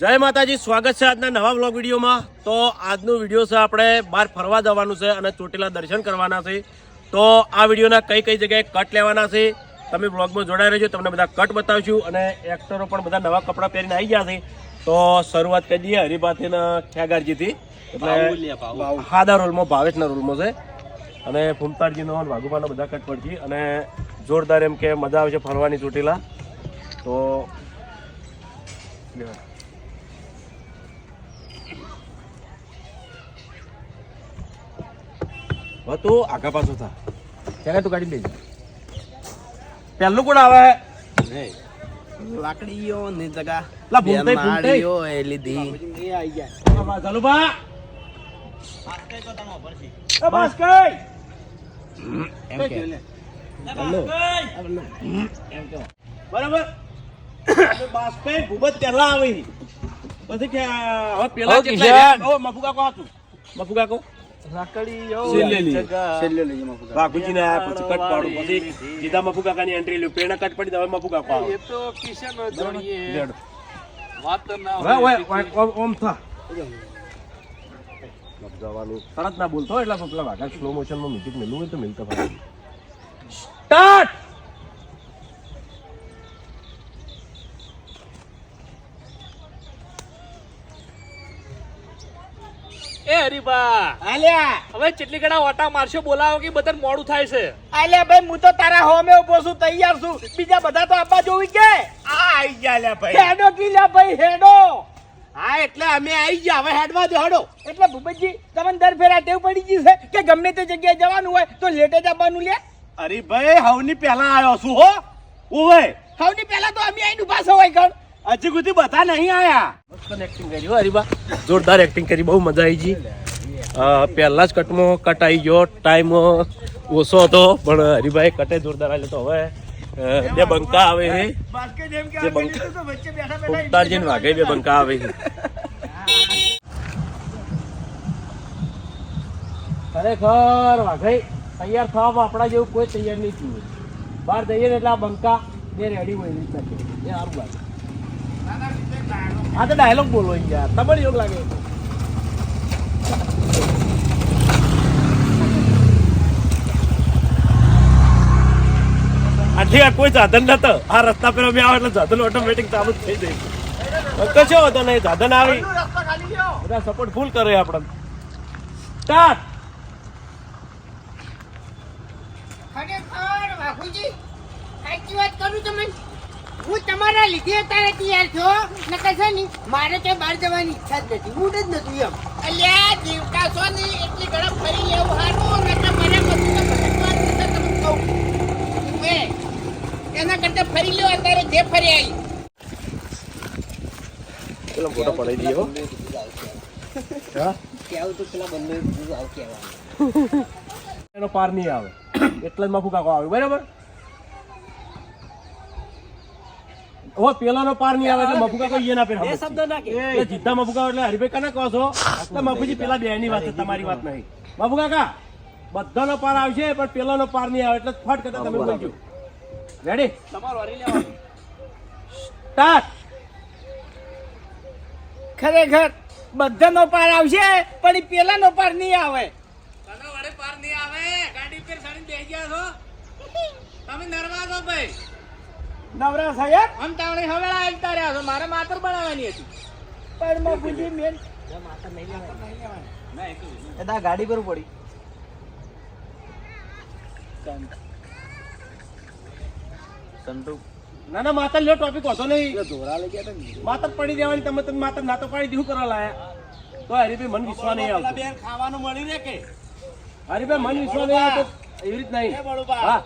જય માતાજી સ્વાગત છે આજના નવા બ્લોગ વિડીયોમાં. તો આજનો વીડિયો છે આપણે બહાર ફરવા જવાનું છે અને ચોટીલા દર્શન કરવાના છે. તો આ વિડીયોના કઈ કઈ જગ્યાએ કટ લેવાના છે તમે બ્લોગમાં જોડાઈ રહેજો તમને બધા કટ બતાવશું અને એક્ટરો પણ બધા નવા કપડાં પહેરીને આવી ગયા છે. તો શરૂઆત કરી દઈએ હરિભાતીના ખ્યાગારજીથી. એટલે હાદા રોલમાં ભાવેશના રોલમાં છે. અને ફૂમતાડજીનો અને બધા કટ પડશે અને જોરદાર એમ કે મજા આવશે ફરવાની ચોટીલા. તો હવે તું આગા પાછું થા. ત્યારે તું કાઢી લેજે પહેલું કોણ આવે? લાકડીઓ ની જગા. લા, ભૂંટાઈ. બેમારીઓ એ લીધી. ઝાલુભા એ બસ કઈ એમ કે. બરાબર? બાસપે પહેલા આવી. પછી કે હવે પેલા મફુકા કહો કિશન. મફુકા ઓ તરત ના બોલતો એટલે પેલા વાઘા સ્લો મોશનમાં મ્યુઝિક મેલું હોય તો મિલતો સ્ટાર્ટ એ હરીબા આલ્યા હવે ચેટલી ઘણા ઓટા મારશો બોલાવો કે બધા મોડું થાય છે. આલ્યા ભાઈ હું તો તારા હોમે ઊભો છું તૈયાર છું. બીજા બધા તો આપવા જોવી કે? આ આઈ ગયા લ્યા ભાઈ. હેડો કીલ્યા ભાઈ હેડો. હા એટલે અમે આઈ ગયા. હવે હેડવા દો હેડો. એટલે ભૂપતજી તમને દર ફેરા ટેવ પડી ગઈ છે કે ગમે તે જગ્યાએ જવાનું હોય તો લેટે જ આવવાનું લે અરે ભાઈ હવની પહેલા આવ્યો છું હો. ઓવે સૌની પહેલા તો અમે આઈને ઊભા છો હોય ગણ હજી સુધી બધા નહીં આયા. એક્ટિંગ કરી હરીબા જોરદાર એક્ટિંગ કરી બહુ મજા આવી ગઈ. પહેલા જ કટમાં કટ આવી ગયો ટાઈમ ઓછો હતો પણ હરીભાઈ કટે જોરદાર આવ્યો તો હવે બે બંકા આવે છે. જે બંકા- જેને વાઘે બે બંકા આવે છે. ખરેખર વાઘઈ તૈયાર થવામાં આપણા જેવું કોઈ તૈયાર નહીં થયું. બહાર જઈએ એટલે આ બંકા બે રેડી હોય એવી એ સારું હા તો ડાયલોગ બોલો યાર. તમને યોગ લાગે. આથી આ કોઈ સાધન નતો આ રસ્તા પર અમે આવે એટલે સાધન ઓટોમેટિક ચાલુ થઈ જાય. કશો હતો નહીં સાધન આવી. બધા સપોર્ટ ફૂલ કરે આપણને. સ્ટાર્ટ! ખરેખર બાપુજી સાચી વાત કરું તમને હું તમારા લીધે અત્યારે તૈયાર છો? નકર છે ને મારે ત્યાં બહાર જવાની ઈચ્છા જ નથી. હું જ નથી એમ. અલ્યા જીવતા છો ને એટલી ઘણા ફરી લેવું હારું નકર મને બધું તો ભટકવા જ નથી તમને કહું? બે એના કરતા ફરી લેવા અત્યારે જે ફરી આવી. પેલો ફોટો પડાઈ દઈએ હા. કેવું તો પેલા બંને એનો પાર નહીં આવે. એટલે જ માફુ કાકો આવે બરાબર? ઓ પેલાનો પાર નહીં આવે એટલે મફુકા કોઈ ના પેર શબ્દ ના એટલે જીદ્દા મફુકા એટલે હરિભાઈ કને કહો છો? એટલે મફુજી પેલા બે ની વાત છે તમારી વાત નહીં. મફુકા કા બધાનો પાર આવશે પણ પેલાનો પાર નહીં આવે એટલે ફટ કરતા તમે બોલજો. રેડી તમારો હરી લેવાનું. સ્ટાર્ટ ખરેખર બધાનો પાર આવશે પણ પેલાનો પાર નહીં આવે. તને વડે પાર નહીં આવે. ગાડી પર સાડી બેસી ગયા છો. તમે નરવા છો ભાઈ. નવરા સાહેબ આમ તાવણી હવે આવતા રહ્યા છો. મારે માતર બનાવવાની હતી. પણ બાપુજી મેન એ ગાડી પર પડી. ના ના માતર લ્યો ટોપિક હોતો નહીં. ધોરા લઈ ગયા તા માતા પડી દેવાની તમે તમે માતર ના તો પાડી દીધું કરવા લાયા તો હરીભાઈ મન વિશ્વાસ નહીં આવતો. બેન ખાવાનું મળી રહે કે? હરીભાઈ મન વિશ્વાસ નહીં આવતો. એવી રીત નહીં. હા.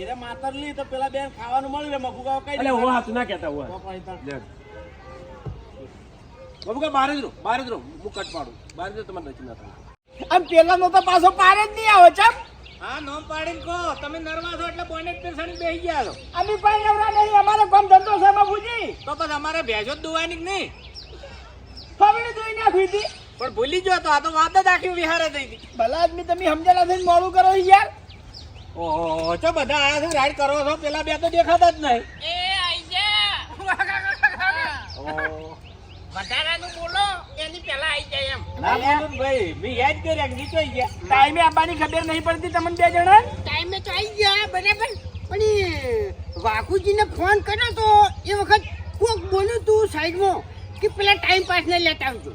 એને માતર લી તો પેલા બેન ખાવાનું મળી રે મફુગાવ કઈ એટલે હું હાથ ના કહેતા હું બાબુ કા બહાર જ રહો બહાર જ રહો હું કટ પાડું. બહાર જ તમારે નથી ના થાય આમ પેલાનો તો પાછો પાર જ નહીં આવે ચમ. હા નોમ પાડીને કહો. તમે નરવા છો એટલે બોનેટ પર સાડી બેસી ગયા છો. અમે પણ નવરા નહીં અમારે કામ ધંધો છે બાપુજી તો પછી અમારે ભેજો જ દુવાની કે નહીં? ફવડી દોઈ નાખી હતી. પણ ભૂલી ગયો તો આ તો વાત જ આખી વિહારે થઈ હતી ભલા આદમી તમે સમજેલા થઈને મોડું કરો યાર. ઓહો તો બધા આયા છે? રાઈડ કરો છો? પેલા બે તો દેખાતા જ નહીં. એ આઈ ઓહો. વધારાનું બોલો એની પહેલા આવી જાય એમ. ના બોલું ભાઈ મેં યાદ કર્યા કે નીચોઈ ગયા. ટાઈમે આવવાની ખબર નહીં પડતી તમને બે જણા? ટાઈમે તો આવી ગયા બરાબર. પણ વાઘુજીને ફોન કર્યો તો એ વખત કોક બોલ્યું તું સાઈડમાં કે પેલા ટાઈમ પાસ ને લેતા આવજો.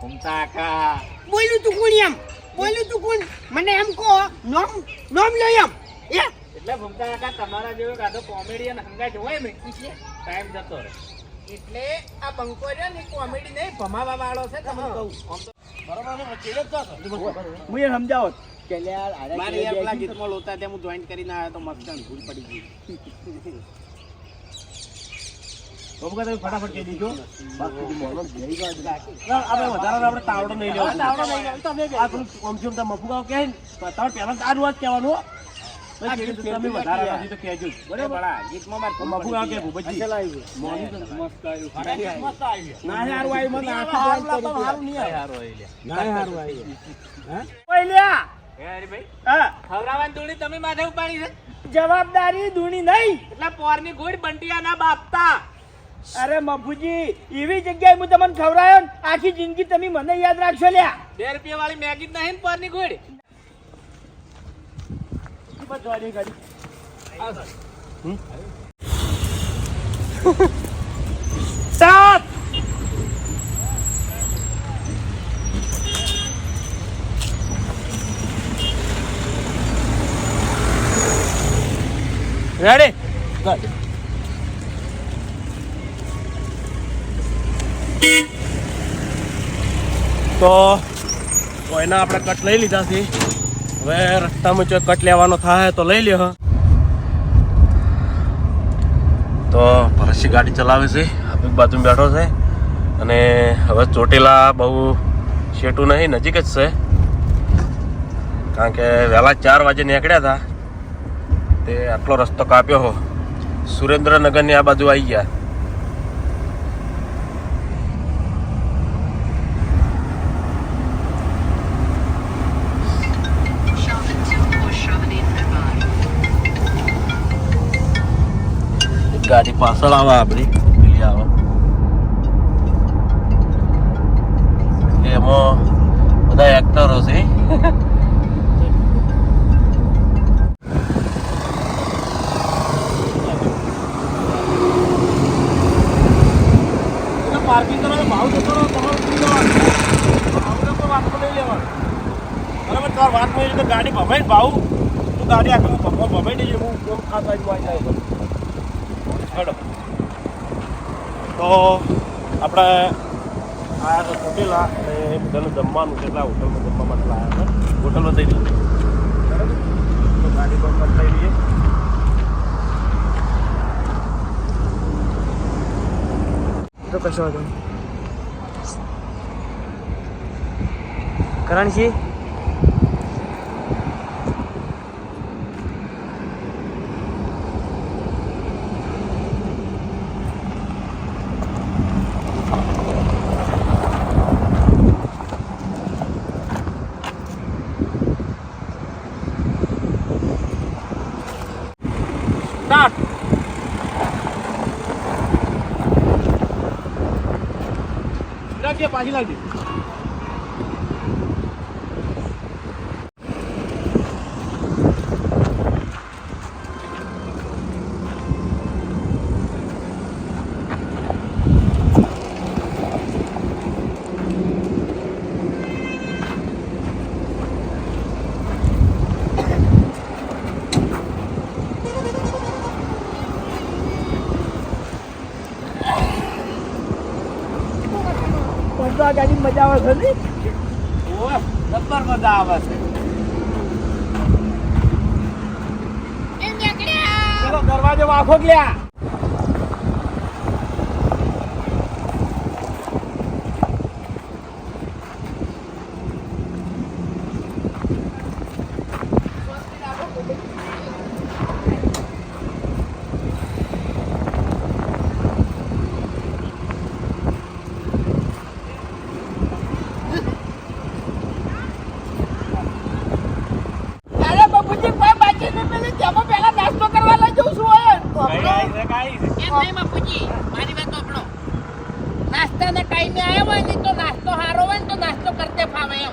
ઘૂમતા બોલ્યું તું કોણ એમ? બોલ્યું તું કોણ? મને એમ કહો નોમ નોમ લો એમ. એ? એટલે ભમતા કાકા તમારા જેવો કાતો કોમેડિયન હંગાટ હોય ને ટાઈમ જતો રહે. એટલે આ બંકો રહ્યો ને કોમેડી નહીં ભમાવા વાળો છે તમને કહું. હું એ સમજાવો. કે યાર મારે યાર પેલા ગીતમાં લોતા ત્યાં હું જોઈન કરીને આવ્યો તો મસ્ત ભૂલ પડી ગઈ. બાબુ કાકા, તમે ફટાફટ કહી દીધો બાકી મોનો બેહી ગયો એટલે. ના, આપણે વધારાનો આપણે તાવડો નહીં લેવો તાવડો નહીં લેવો, તમે આ પેલું ઓમથી તમે મફુગાવ કહે ને, પહેલા તો વાત કહેવાનું. હો. પછી કીધું તમે પેલું નથી તો કહેજો. બરાબર. બરાબર ગીતમાં મારે મફુગાવ કે ભૂપતજી. મોની તો મસ્ત આવ્યું. ના હારું આવ્યું, મને આખું હારું જોઈન કરી હારું આવ્યું. ના હારું આવ્યું. ઓય લ્યા! હે હરીભાઈ? હા. ખવડાવવાની ધૂળી તમે માથે ઉપાડી જવાબદારી ધૂણી નહીં. એટલે પોરની ગોળ બંટિયાના બાપતા. અરે મફુજી એવી જગ્યાએ હું તમને ખવડાયો ને, આખી જિંદગી તમે મને યાદ રાખશો લ્યા. બે રૂપિયા વાળી મેગી જ નહીં પરની ગોળી સાત. રેડી તો એના આપણે કટ લઈ લીધા છે. હવે રસ્તામાં જો કટ લેવાનો થાય તો લઈ લ્યો તો પરસી ગાડી ચલાવે છે. આપણી બાજુ બેઠો છે. અને હવે ચોટીલા બહુ શેટું નહીં, નજીક જ છે. કારણ કે વહેલા ચાર વાગે નીકળ્યા હતા. તે આટલો રસ્તો કાપ્યો હો. સુરેન્દ્રનગરની આ બાજુ આવી ગયા. ગાડી પાછળ આવે આપણી. પેલી આવે. એમાં બધા એક્ટરો છે પાર્કિંગ કરવાનો ભાવ જતો તમારો કોઈ વાતમાં નહીં લેવાનો. વાત નહીં તો ગાડી ભમાઈ ભાવ. તું ગાડી આખી ભમા ભમાઈ નહીં હું આ બાજુ આવી જાય હેડો. તો આપણે આયા તો ચોટીલા અને બધાનું જમવાનું કેટલા હોટલમાં જમવા માટે લાયા હતા. હોટલમાં થઈ બરાબર? તો ગાડી બંધ થઈ રહીએ તો કશો હતો કરણજી સ્ટાર્ટ ডাকিয়ে পাখি লাগবে મજા આવે છે નહીં નંબર મજા આવે છે. દરવાજો વાફો ગયા અરે બાપુજી કોઈ બાકી નહીં પેલી તેમાં પહેલા નાસ્તો કરવા લઈ જઉં છું હવે. કઈ આવી નાસ્તાના ટાઈમે આવ્યા હોય ને તો નાસ્તો સારો હોય ને તો નાસ્તો કરતે ફાવે એમ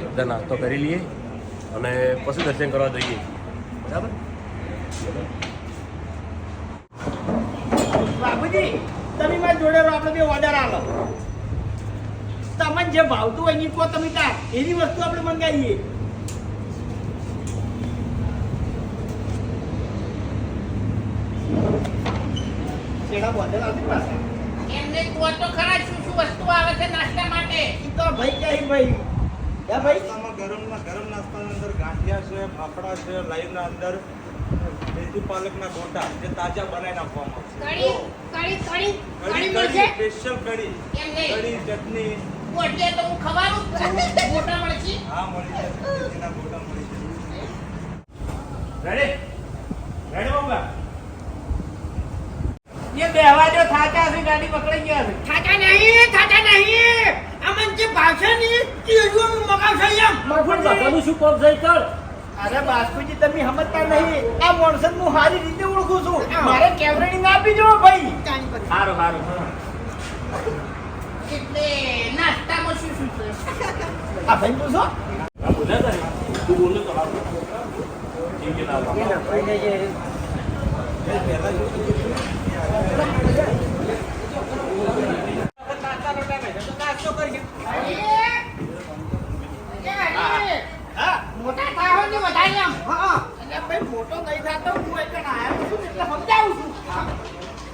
બધા નાસ્તો કરી લઈએ અને પછી દર્શન કરવા જઈએ. બરાબર? બાપુજી તમે મારી જોડે રહો આપણે બે ઓર્ડર આલો. તમને જે ભાવતું હોય એની કહો તમે ત્યાં એની વસ્તુ આપણે મંગાવીએ. શેના બોર્ડર આવતી પાસે એમને કહો તો ખરા શું શું વસ્તુ આવે છે નાસ્તા માટે? તો ભાઈ કઈ ભાઈ. નાસ્તામાં ગરમમાં ગરમ નાસ્તાની અંદર ગાંઠિયા છે ફાફડા છે લાઈવના અંદર મેથી પાલકના ગોટા જે તાજા બનાવી નાખવામાં આવશે. સ્પેશિયલ કઢી. કઢી ચટણી. જ છું. રેડી રેડી બાબા બેહવા જો ગાડી પકડાઈ ગયા છે થાચા નહીં થાચા નહીં. અમન જે ભાવશે ને મગાવશે એમ. બધાનું શું કોમ થઈ કર? અરે બાસ્કુજી તમે સમજતા નહીં. આ મોણસન હું સારી રીતે ઓળખું છું. મારે કેવરણી ના આપી જવો ભાઈ. સારું સારું એટલે નાસ્તામાં શું શું છે? આ ભાઈ પૂછો હા બોલ્યા તા તું બોલો તો સારું ઠીક છે ના મોટા ને વધારે એમ? એટલે ભાઈ મોટો નહીં થતો હું એક આયો છું એટલે સમજાવું છું.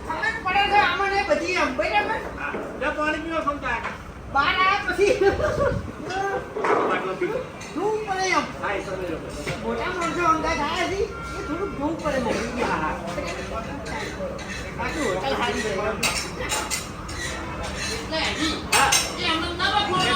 સમજ પડે છે આમાં બધી એમ બરાબર? લે પાણી પીવો સમજાય બહાર આવ્યા પછી. ધૂમ પડે એમ. મોટા માણસો અંગા થાય છે એ થોડુંક જોવું પડે મને બાકી હોટલ હારી રહે એમ. એટલે હજી, એ અમને નવો ખોલો,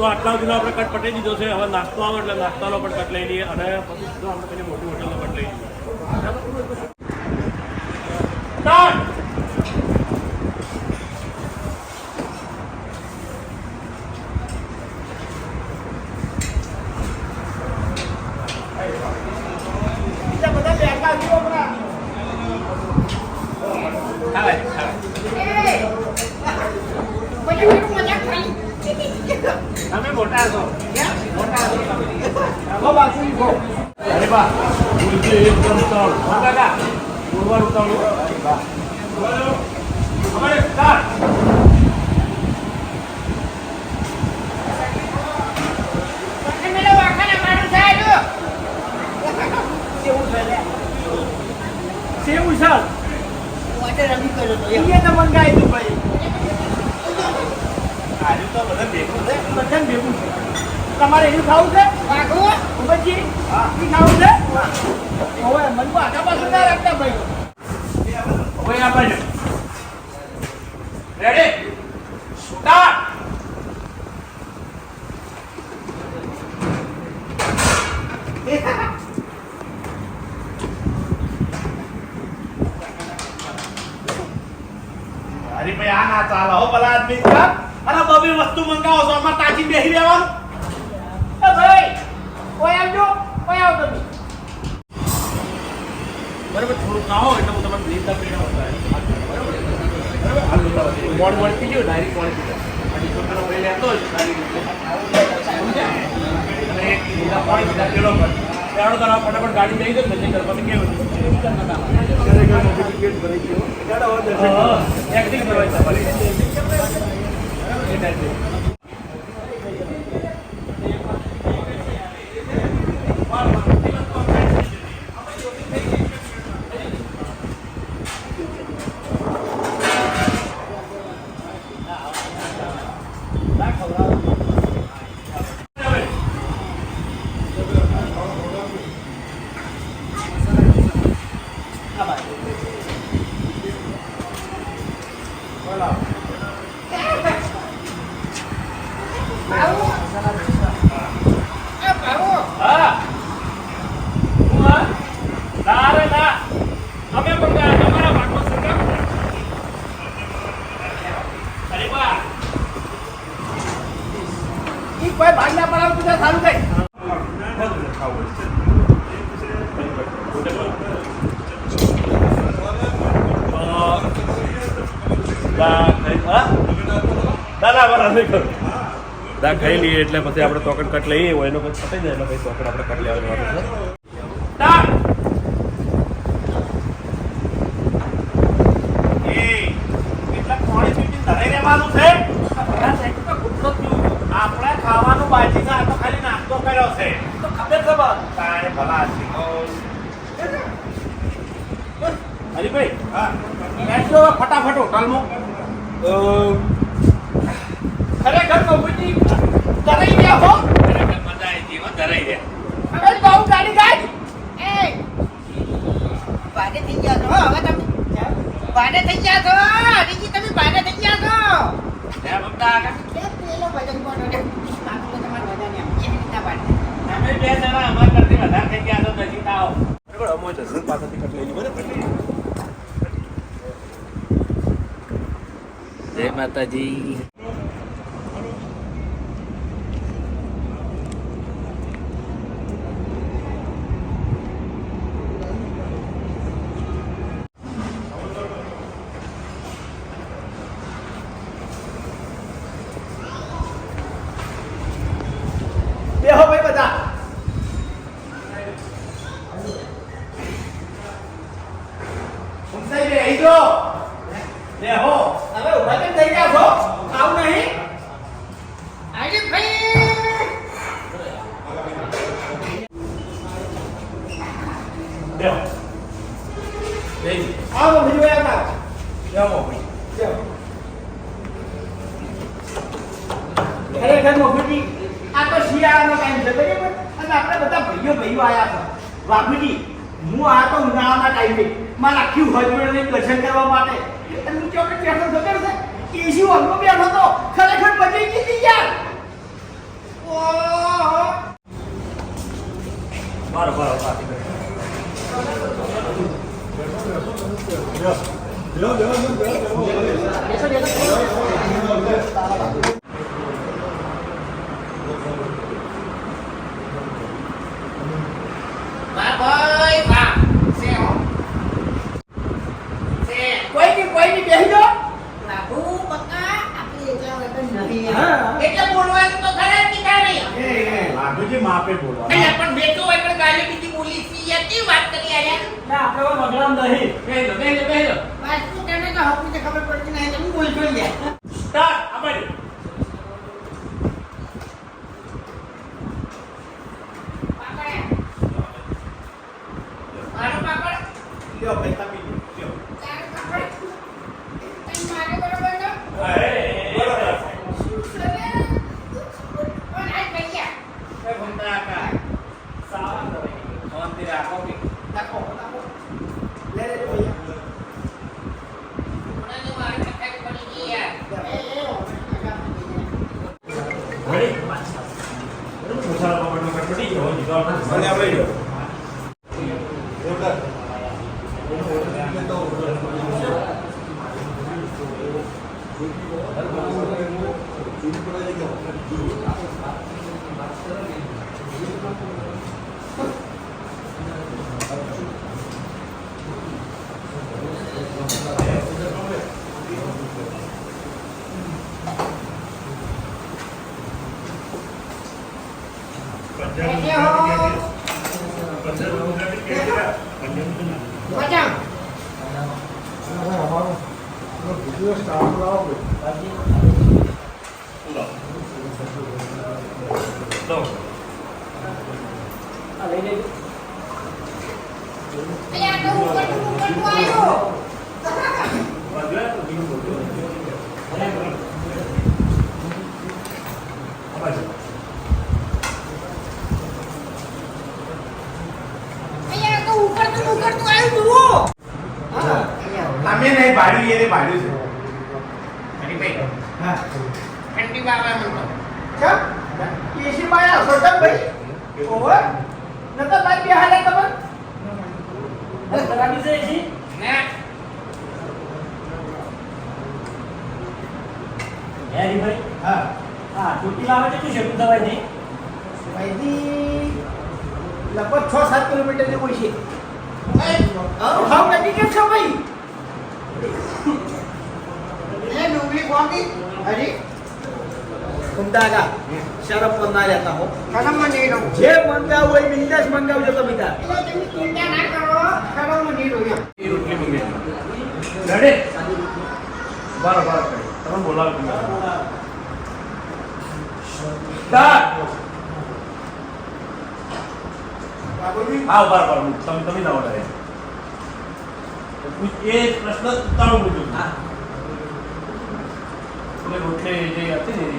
તો આટલા સુધીનો આપણે કટ પટી દીધો છે. હવે નાસ્તો આવે એટલે નાસ્તાનો પણ કટ લઈ લઈએ અને પછી સીધો આપણે પેલી મોટી હોટલનો કટ લઈ લઈએ. Start! બીજા બધા બેઠા છો તમે મોટા છો હો બાસુરી હો. અરે બા ઉલટી એકદમ ઉતાવળ કાકા. અમારે વાંકાના માણસ આવ્યો. કેવું છે? છે? ઓર્ડર અમે કર્યો તો એમ. ઈએ તો મંગાવી દઉં ભાઈ. તમારે એનું ખાવું છે વાઘો, ઉભજી ઈ ખાવું છે હવે મને આગા પાછું ના રાખતા ભાઈ હવે આ બાજુ રેડી સ્ટાર્ટ અરે ભાઈ આ ના ચાલે હો ભલા આદમી અને બબે વસ્તુ મંગાવો છો. આમાં તાજી બેહી રહેવાનું. એ ભાઈ કોઈ આવજો કોઈ આવ તમે બરાબર થોડું ખાઓ એટલે હું તમને લીધા પીણા બતાવીશ. બરાબર? મોડ મોડ પીજો ડાયરેક્ટ મોડ છોકરા ભાઈ લેતો જ ફટાફટ ગાડી લઈ ગયો. ઘર પછી કેવું એક્ટિંગ કરવાની તમારી એ ટાઈપે. એ ભાવો હા હું હા ના રે ના અમે પણ ગયા તમારા ભાગમાં સરકાર અરે બા ઈ કોઈ ભાગ ના પડાવ તો સારું થાય દા ખાઈ હા ના ના બરાબર નહીં કરું. દા ખાઈ લઈએ એટલે પછી આપણે તોકડ કટ લઈએ, એનો પછી પતાવી જાય એટલે પછી તોકડ આપણે કટ લેવાનું છે દા એ એટલે પાણી પીપીને ધરાઈ રહેવાનું છે ભલા સાહેબ તો ગુસ્સો થયો. આપણે ખાવાનું બાકી છે આ તો ખાલી નાસ્તો કર્યો છે તો ખબર છે બસ તારે ભલા આદમી. હરીભાઈ હા બેસજો હવે ફટાફટ હોટલમાં ખરેખર બાબુજી ધરાઈ ગયા હો ખરેખર મજા આવી ગઈ, હો, ધરાઈ ગયા. હવે બહુ ગાડી ગાય એ ભાડે થઈ ગયા છો હો, હવે તમે ભાડે થઈ ગયા છો હરીજી તમે ભાડે થઈ ગયા છો હે, મમતા કાકા? એ પેલો ભજન કોનો ને બાપુ તમારે બધાને આમ કેવી રીતના ભાડે અમે બે જણા અમારા કરતી વધારે થઈ ગયા તો નજીક આવો બરાબર અમો જસન પાસેથી કટ લઈ લઈએ બરાબર જય માતાજી. હું આ તો ઉનાળાના ટાઈમે મારા આખી હજબડને દર્શન કરવા માટે. અને હું ચોકડ બેઠો ખબર છે એસી હોલમાં બેઠો તો ખરેખર બચી ગઈ હતી યાર ઓહો બાર બેસો બેસો વાહ ભાઈ વાહ સે હો સે કોઈ બેસી જાઓ. બાબુ બકા આપણે એકલા વગર નહીં. એટલે બોલવાનું તો ખરા જ નહીં એ એ માપે બોલો અલ્યા પણ બેઠો હોય પણ ગાલી બીજી બોલી હતી યાર કેવી વાત કરી આયા ના આપણે મગરામ નહીં બેહલો બેહલો બેહલો વાસ્તુ તને તો હકું ખબર પડતી નહીં. તમે યાર સ્ટાર્ટ ઠંડી બાબા મને. ચમ એસી માં હશો ચમ ભાઈ? ઓવર નતા તારી બે હાલે ખબર ખરાબી છે એસી ના. હરીભાઈ હા. હા ચોટીલા આવે છે શું છે દવાઈ નહીં ભાઈજી લગભગ છ સાત કિલોમીટર જેવું છે. હાવ નજીક છો ભાઈ? એ ડુંગળી કોકી હરી કુંડાગા શરફ પર ના રહેતા હો. કદમ મને રહો. જે મંગાવું હોય મંગાવજો તમે તાર એટલે તમે ચિંતા ના કરો કદમ મને રહો. એમ રેડી બાર બાર તમે બોલાવો સ્ટાર્ટ! બાબુજી હા બાર બાર તમે તમે ના ઓર્ડર એ પ્રશ્ન ઉતારું હા. એટલે રોટલી જે હતી ને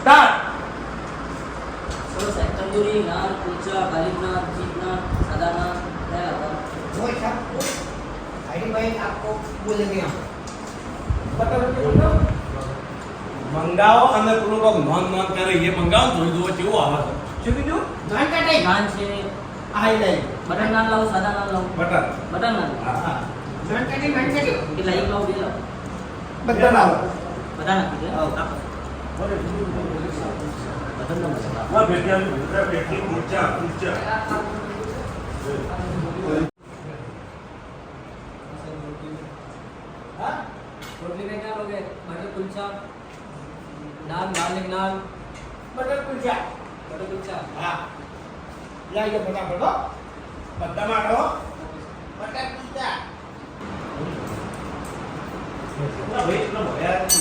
એની સ્ટાર્ટ સરસ आहे. तंदुरी नान कुलचा गालिब नान चीज नान सादा नान काय आता वो सब हरीभाई आपको बोलेंगे हम મંગાવો અને પેલું કોક નોન નોન કરે એ મંગાવો જોઈ જુઓ કેવું આવે છે શું કીધું નાન કાટે नान છે આઈ લઈ બટર નાન લાવો સાદા નાન લાવો બટર બટર નાન હા નાન કાટે નાન કાટે કેટલા એક લાવો બે લાવો બધા ના બધા નાખી દે હા. रोटी में क्या लोगे मटर कुलचा नान गार्लिक नान मटर कुलचा मटर कुलचा हाँ लाइए बना पड़ो बद्दा मारो मटर कुलचा भाई इतना मजा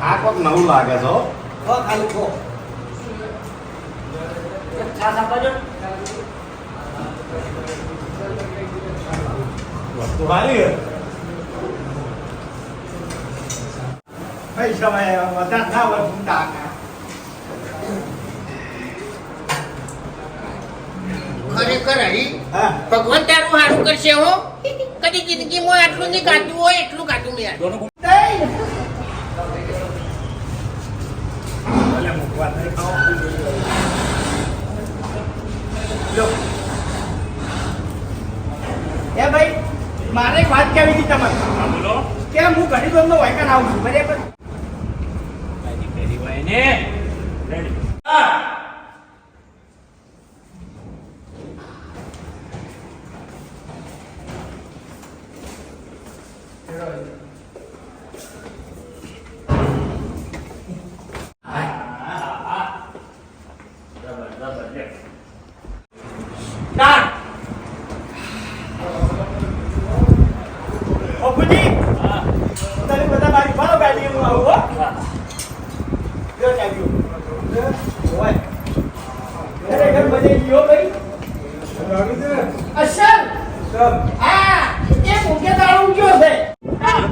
આ કોક નવું લાગે છે હો ખાલી ખો. છાસ આપવા વસ્તુ સારી છે વધારે ના હોય ભૂંડા ખરેખર હરી? ભગવાન તારું સારું કરશે હો. કદી જિંદગીમાં આટલું નહીં કાઢ્યું હોય એટલું કાઢ્યું મેં. ભલે મૂકવા નહીં એ ભાઈ મારે એક વાત કહેવી હતી તમારે. બોલો. કે હું ઘણી દોરનો વાયકન આવું છું બરાબર? ને. રેડી સ્ટાર્ટ બરાબર બરાબર લે સ્ટાર્ટ ઓપુજી હા તમે બધા મારી ફાળો ગાડી હું આવું હો હા લ્યો ચાલ્યો ઓય ખરેખર મજે ગયો ભાઈ અસલ હા એ મુકે દારૂ ગયો છે હા.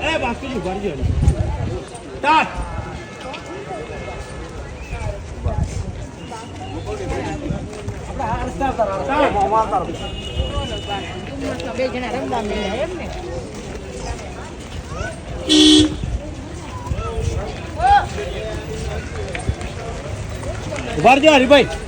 એ બાસ્કેટ ઊભા રહેજો સ્ટાર્ટ જણા રમવા એમ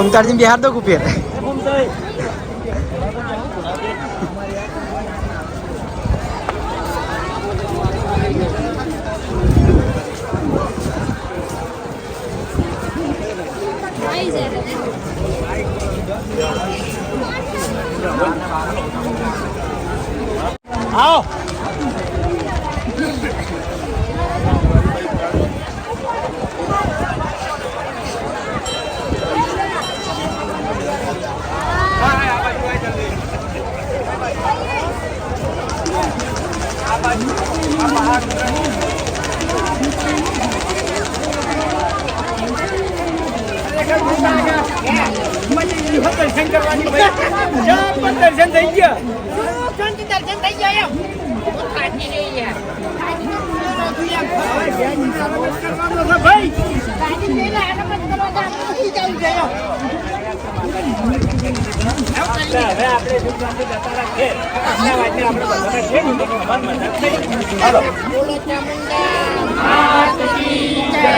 ઉમતારજી બિહાર દો કુપીર આવો દર્શન કરવાની દર્શન થઈ ગયા દર્શન થઈ ગયા એમ ભાઈ. હવે આપણે શું જતા રાખીએ આટલા વાગે આપણે બધાને છે ને તો મન થઈ હાલો બોલો ચામુંડા માત જય.